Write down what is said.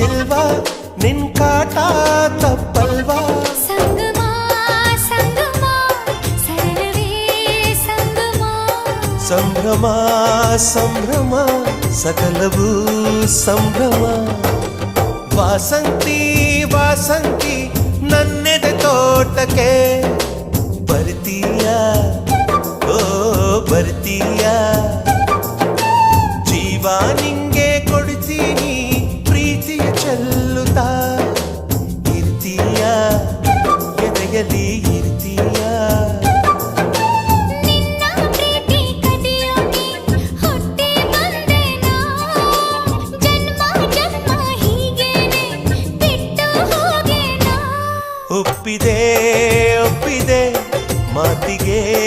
ತಿಲ್ವಾ ನಿನ್ ಕಾಟ ತಪ್ಪಲ್ವಾ ಸಂಭ್ರಮ ಸಂಭ್ರಮ ಸಕಲವೂ ಸಂಭ್ರಮ ವಾಸಂತಿ ವಾಸಂತಿ ನನ್ನೆದ ತೋಟಕ್ಕೆ ಬರ್ತೀಯ ಓ ಬರ್ತೀಯ ಜೀವಾನಿಂಗ ಕಲಿ ಇರ್ತೀಯ ಒಪ್ಪಿದೆ ಒಪ್ಪಿದೆ ಮಾತಿಗೆ.